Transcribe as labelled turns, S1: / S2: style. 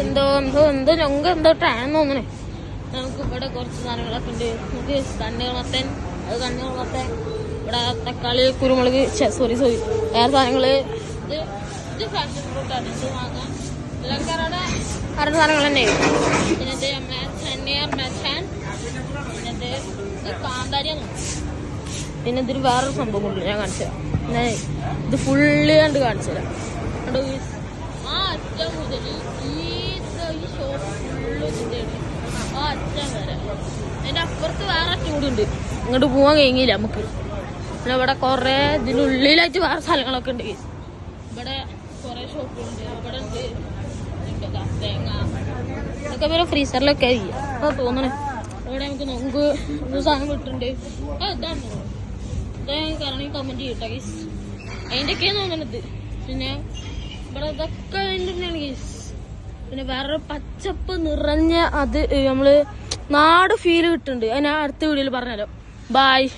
S1: എന്തോ എന്തോ എന്തോ നമുക്ക് ഇവിടെ കുറച്ച് അത് ഇവിടെ തക്കാളി കുരുമുളക് സോറി സോറി വേറെ സാധനങ്ങൾ. ഇത് സാധനങ്ങൾ തന്നെ. പിന്നെ ഇതിന് വേറൊരു സംഭവം ഉണ്ട് ഞാൻ കാണിച്ചു ഞാൻ ഇത് ഫുള്ള് കണ്ട് കാണിച്ചു തരാം കണ്ടോ ഈ ആ അറ്റം മുതൽ ഈ ഇത് ഈ ഷോപ്പ് ഫുള്ള് ഇതിന്റെയാണ് ആ അറ്റം വരെ അതിന്റെ അപ്പുറത്ത് വേറെ ചൂടുണ്ട്. ഇങ്ങോട്ട് പോകാൻ കഴിഞ്ഞില്ല നമുക്ക്. പിന്നെ ഇവിടെ കുറേ ഇതിനുള്ളിലായിട്ട് വേറെ സ്ഥലങ്ങളൊക്കെ ഉണ്ട്. ഇവിടെ കുറേ ഷോപ്പുണ്ട് അവിടെ ഉണ്ട്. ഇതൊക്കെ തേങ്ങ. ഇതൊക്കെ പിന്നെ ഫ്രീസറിലൊക്കെ ആയിരിക്കും അതാ തോന്നണേ. ഇവിടെ നമുക്ക് നമുക്ക് സാധനം കിട്ടുന്നുണ്ട്. ആ ഇതാണ്. കാരണം കമന്റ് ചെയ്യട്ടെ ഗീസ് അതിന്റെയൊക്കെയാണ് തോന്നണത്. പിന്നെ ഇവിടെ ഇതൊക്കെ അതിന്റെ തന്നെയാണ് ഗീസ് പിന്നെ വേറൊരു പച്ചപ്പ് നിറഞ്ഞ അത് നമ്മൾ നാട് ഫീൽ കിട്ടുന്നുണ്ട്. ഞാൻ അടുത്ത വീഡിയോയിൽ പറഞ്ഞല്ലോ ബായ്